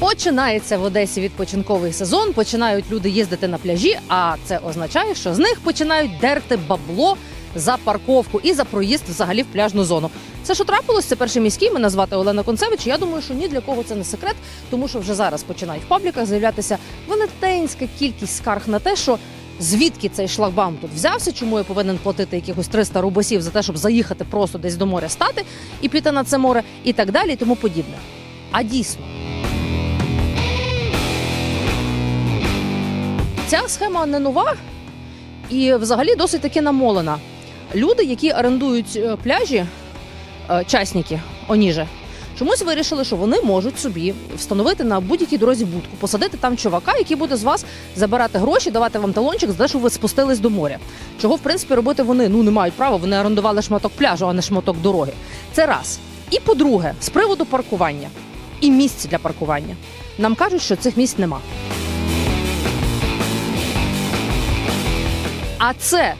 Починається в Одесі відпочинковий сезон. Починають люди їздити на пляжі, а це означає, що з них починають дерти бабло за парковку і за проїзд взагалі в пляжну зону. Це що трапилось? Це перший міський. Мене звати Олена Концевич. Я думаю, що ні для кого це не секрет, тому що вже зараз починають в пабліках з'являтися велетенська кількість скарг на те, що звідки цей шлагбаум тут взявся, чому я повинен платити якихось 300 рубасів за те, щоб заїхати просто десь до моря стати і піти на це море, і так далі, і тому подібне. А дійсно. Ця схема не нова і взагалі досить таки намолена. Люди, які орендують е, пляжі, е, частники, оніже, чомусь вирішили, що вони можуть собі встановити на будь-якій дорозі будку, посадити там чувака, який буде з вас забирати гроші, давати вам талончик за те, що ви спустились до моря. Чого, в принципі, робити вони ну не мають права. Вони орендували шматок пляжу, а не шматок дороги. Це раз. І по-друге, з приводу паркування і місць для паркування. Нам кажуть, що цих місць нема. А це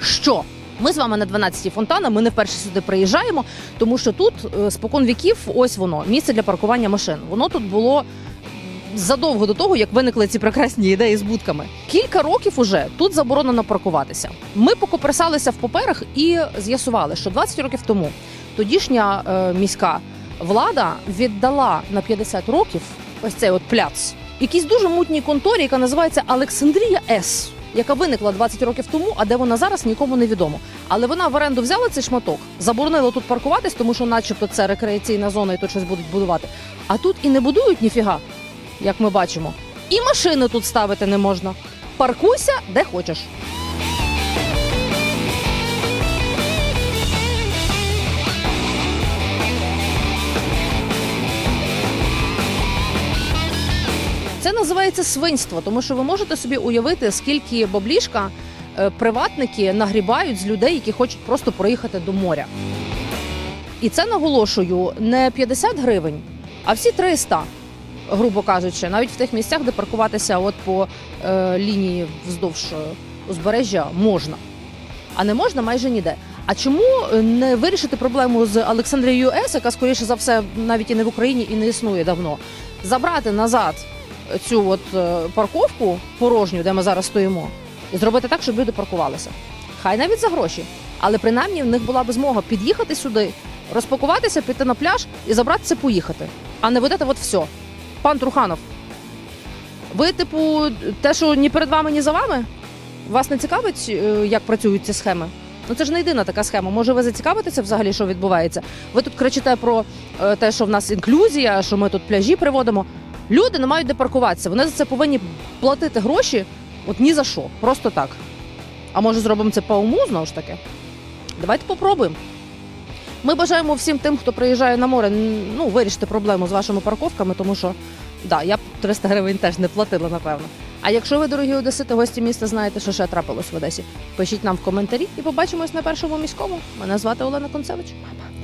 що? Ми з вами на 12-й фонтана. Ми не вперше сюди приїжджаємо, тому що тут е, спокон віків ось воно місце для паркування машин. Воно тут було задовго до того, як виникли ці прекрасні ідеї з будками. Кілька років уже тут заборонено паркуватися. Ми покоперсалися в паперах і з'ясували, що 20 років тому тодішня е, міська влада віддала на 50 років ось цей от пляц якійсь дуже мутній конторі, яка називається Олександрія С. Яка виникла 20 років тому, а де вона зараз нікому не відомо. Але вона в оренду взяла цей шматок, заборонила тут паркуватись, тому що, начебто, це рекреаційна зона, і тут щось будуть будувати. А тут і не будують ніфіга, як ми бачимо. І машини тут ставити не можна. Паркуйся де хочеш. Це називається свинство, тому що ви можете собі уявити, скільки баблішка е, приватники нагрібають з людей, які хочуть просто проїхати до моря. І це наголошую не 50 гривень, а всі 300, грубо кажучи, навіть в тих місцях, де паркуватися от по е, лінії вздовж е, узбережжя можна, а не можна майже ніде. А чому е, не вирішити проблему з Олександрією С, яка скоріше за все навіть і не в Україні і не існує давно, забрати назад цю от е, парковку порожню, де ми зараз стоїмо, і зробити так, щоб люди паркувалися. Хай навіть за гроші. Але принаймні в них була б змога під'їхати сюди, розпакуватися, піти на пляж і забратися, поїхати. А не видати от все. Пан Труханов, ви, типу, те, що ні перед вами, ні за вами, вас не цікавить, е, як працюють ці схеми? Ну це ж не єдина така схема. Може, ви зацікавитеся взагалі, що відбувається? Ви тут кричите про е, те, що в нас інклюзія, що ми тут пляжі приводимо. Люди не мають де паркуватися. Вони за це повинні платити гроші, от ні за що, просто так. А може зробимо це по уму знову ж таки? Давайте попробуємо. Ми бажаємо всім тим, хто приїжджає на море, ну, вирішити проблему з вашими парковками, тому що да, я б 300 гривень теж не платила, напевно. А якщо ви, дорогі одесити, гості міста, знаєте, що ще трапилось в Одесі, пишіть нам в коментарі і побачимось на першому міському. Мене звати Олена Концевич. Па-па.